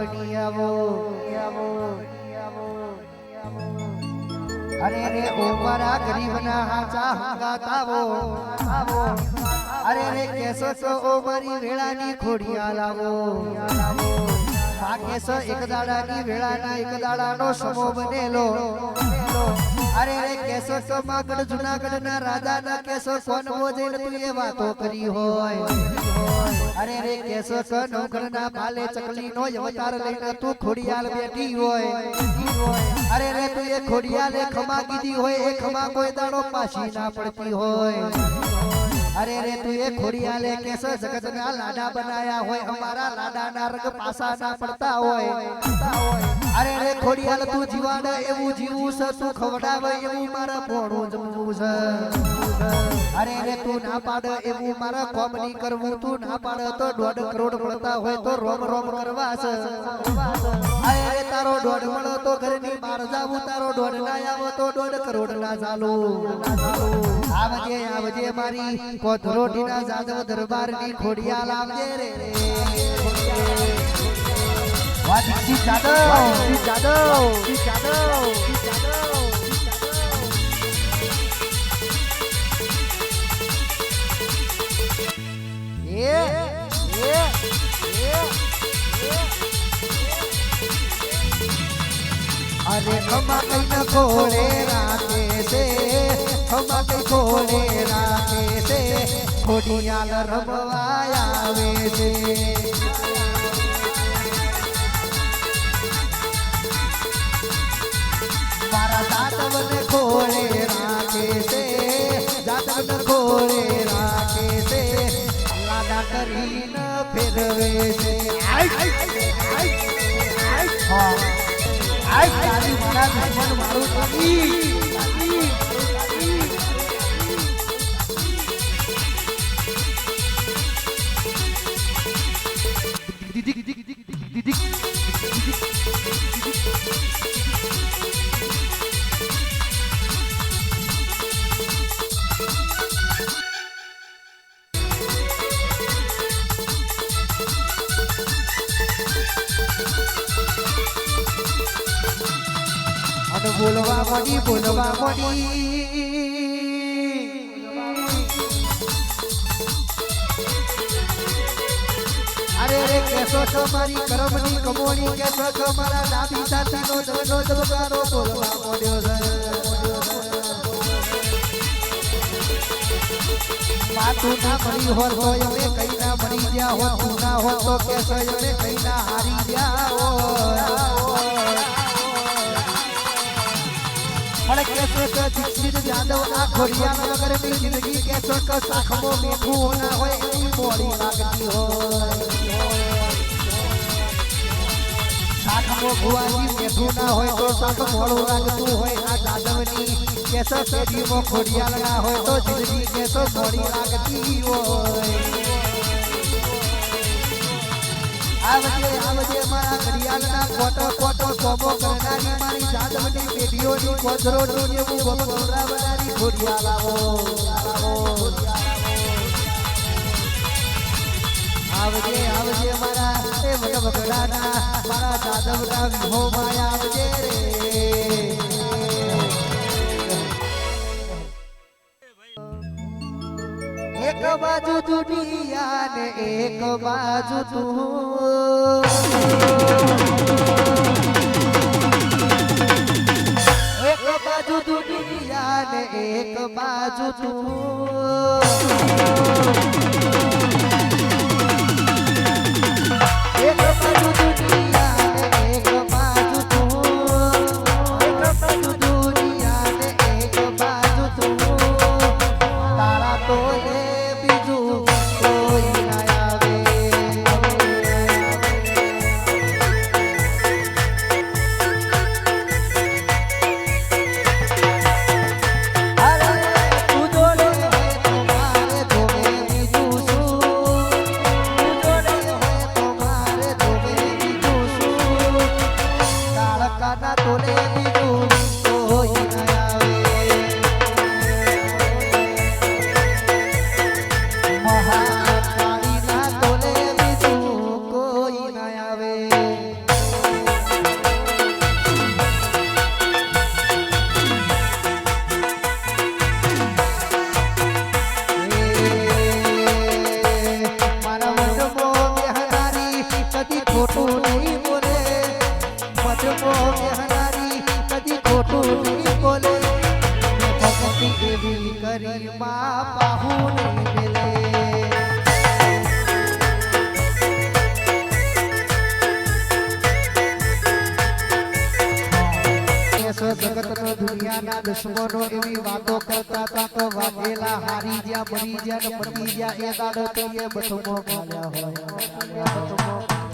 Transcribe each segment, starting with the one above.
આવો આવો અરે રે ઓ મારા ગરીબના હાચા હંગાતાવો આવો અરે રે કેસો તો ઓ મારી વેળાની ખોડિયા લાવો. આ કેસો એક દાડાની વેળાના એક દાડાનો સમો બનેલો. અરે રે કેસો તો માગડ જુનાગઢના રાજાના કેસો કોણ મોજેલ તું એ વાતો કરી હોય. અરે રે તો નવગણના પાલે ચકલી નો અવતાર લઈને તું ખોડિયાલ બેઠી હોય. અરે રે તું એ ખોડિયાલે ખમા કીધી હોય, એ ખમા કોઈ દાડો પાછી ના પડતી હોય. અરે રે, તું એ ખોડિયાલે કેસ? જગતના લાડા બનાયા હોય, અમારા લાડાના રંગ પાસા ના પડતા હોય. અરે રે, ખોડિયાલ, તું જીવાડ એવું જીવું છે, તું ખવડાવે એવું મારા ભોણું જમવું છે. અરે રે, તું ના પાડ એવું મારા કોમ નહીં કરવું, તું ના પાડ તો દોઢ કરોડ મળતા હોય તો રોમ રોમ કરવા છે. તારો દોઢ મળો તો ઘરની બહાર જાવું, તારો દોઢ ના આવો તો દોઢ કરોડ ના ચાલો. આવજે આવજે મારી, કોથરોટીના જાદવ દરબારની ખોડિયા લાવજે રે દીક્ષિત જાદવ એ એ અરે ખમા કઈ ન ખોળે રાખે છે ખમા કઈ ખોળે રાખે છે ખોડિયાલ રમવા આવે છે. મારા જાતવને ખોળે રાખે છે ખોળે રાખે છે લાડા કરીને ફેરવે છે. હા. આય તારી મારા દુશ્મન મારું પતિ અને બોલવા મળી, બોલવા અરે કેસો છો મારી કરમની કમોણી કેસો છો મારા ડાબી સાથીનો ધરનો ધબકારો, બોલવા મળી કઈ ના ગયા હોત ના હોત તો કેસો અમે કઈ હારી ગયા પણ કેસો કે દીક્ષિત જાદવ આ ખોડિયાના વગરની જિંદગી કેસો કે સાખમો મીઠું ના હોય એવી મોડી લાગતી હોય શાકમો ભુવાજી મેઠું ના હોય તો શાક મોડું લાગતું હોય આ જાદવની કેસો પેઢીમાં ખોડિયાલ ના હોય તો જિંદગી કેસો મોડી લાગતી હોય આવજે આવજે મારા ઘડિયાળના જાદવના વિહોમાં આવજે રે. એક બાજુ દુનિયા ને એક બાજુ દુનિયાના દુશ્મનો એવી વાતો કરતા હતા તો વાઘેલા હારી ગયા મરી ગયા ને પતી ગયા એ દાડો તો એ બસમો ગાલ્યા હોય બટુમો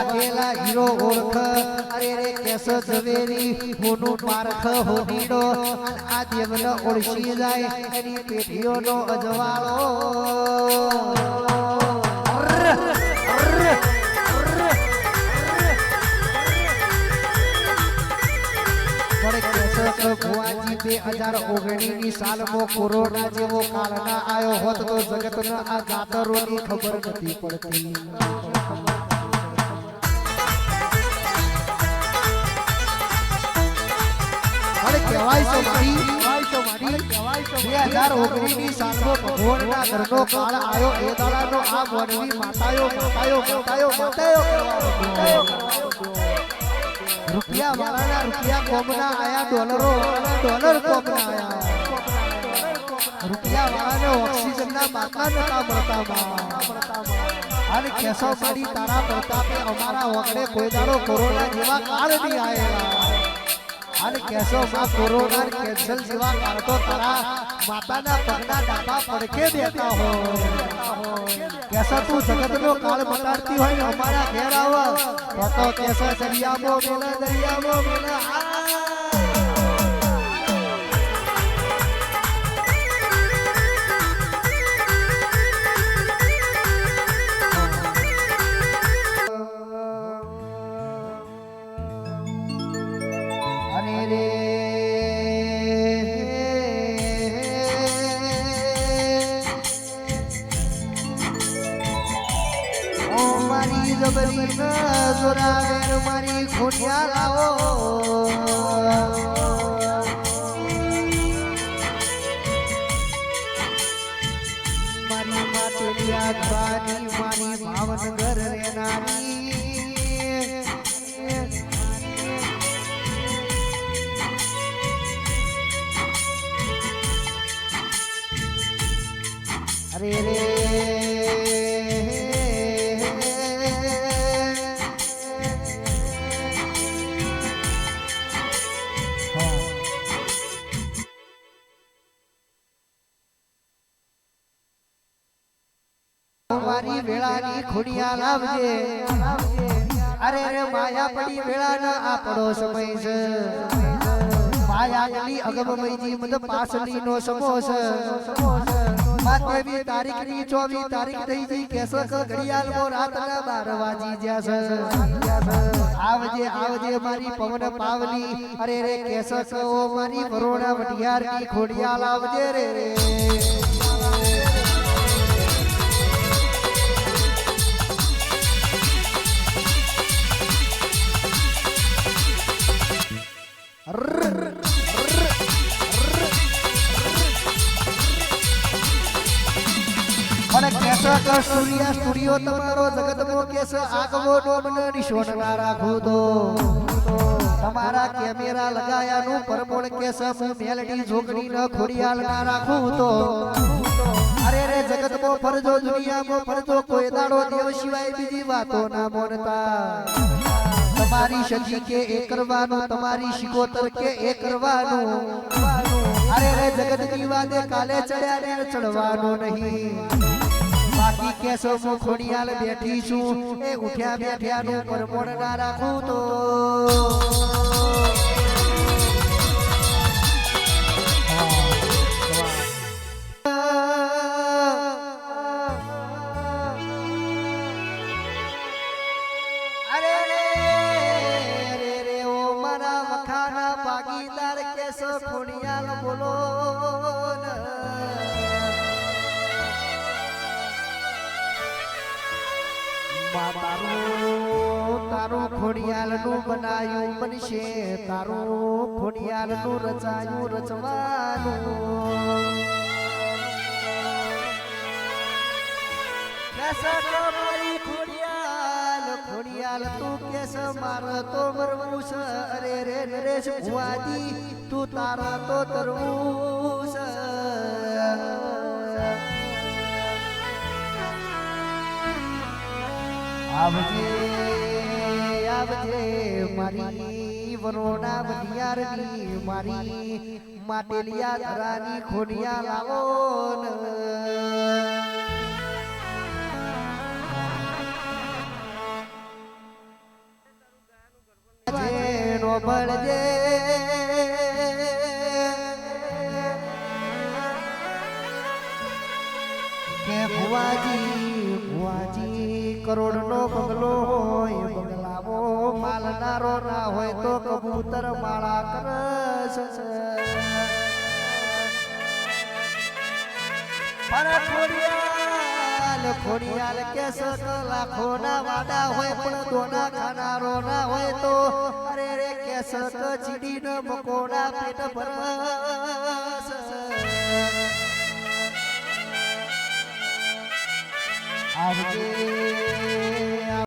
વાઘેલા હીરો ઓળખ. અરે રે કેસ ઝવેરી, મોનું પારખ અને આ દેવન ઓળખી જાય એની પેઢીઓનો અજવાળો. આવ્યો હોત તો જગતના આ ગાતરોની ખબર નથી પડતી. કહેવાય છે મારી આયા ડોલરો ડોલર કોમના આયા રૂપિયા વાળાને તારા પ્રતાપે અમારા વગડે કોઈ દાડો કોરોના જેવા કાળ નહીં આયેલા અને કેસો માં કોરોના કેન્સર જેવા તો તારા કાળ મટાડતી હોય અમારા ઘેર આવો. તો તો કેસો દરિયામાં મેલે દરિયામાં મેલે. મારી જબરી ન જોરાવે મારી ખોડિયા લાવો મારી માટેની આત્માની મારી ભાવનગર રેનારી અરે રે. વેળાની ખુડિયા લાવજે. અરે રે માયા પડી વેળા ના આપણો સમય છે માયાની અગમમયજી મત પાસલી નો સમોસ. માતેવી તારીખની ચોવી તારીખ થઈ ગઈ કેસક ઘડિયાળ મો રાતના બાર વાજી જ્યાં છે. આવજે આવજે મારી પવન પાવલી. અરે રે કેસક ઓ મારી વરોડા વટિયારની ખોડિયાલ આવજે રે રે. મને કેસો કે સૂર્યા સ્ટુડિયો તમારો જગતમો કેસ આગવો ડોમને નિશોન ના રાખું તો. તમારા જગતમો ફરજો, દુનિયામાં ફરજો, કોઈ દાડો સિવાય બીજી વાતો ના મોનતા તમારી સખી કે એ કરવાનું, તમારી શિકોતર કે એ કરવાનું. અરે રે જગતની વાદે કાલે ચડ્યા રે ચડવાનું નહીં. બાકી કેસો હું ખોડિયાલ બેઠી છું, એ ઉઠ્યા બેઠ્યા નું પરમોડ ના રાખું તો. બોલો ને. તારું તારું ખોડિયાલનું બનાયું બનશે તારું ખોડિયાલનું રચાયું રચવાનું ખોડિયાલ તું કેસ માર, તો મરવું છે. અરે રે નરેશ ભુવાજી, તું તારા તો તરવું છે. આવજે આવજે મારી વરોડા બધિયારની મારી માટેલિયા ધરાની ખોડિયા લાવો ને. જેનો કે ભુવાજી ભુવાજી, કરોડનો બંગલો હોય બંગલાવો માલનારો ના હોય તો કબૂતર માળા કરસ ખોડિયાલ કે સકલા ખોના વાડા હોય, પણ દોના ખાનારો ના હોય તો કેસ ચીડી ન મકોડા પેટ ભરસ આવજે.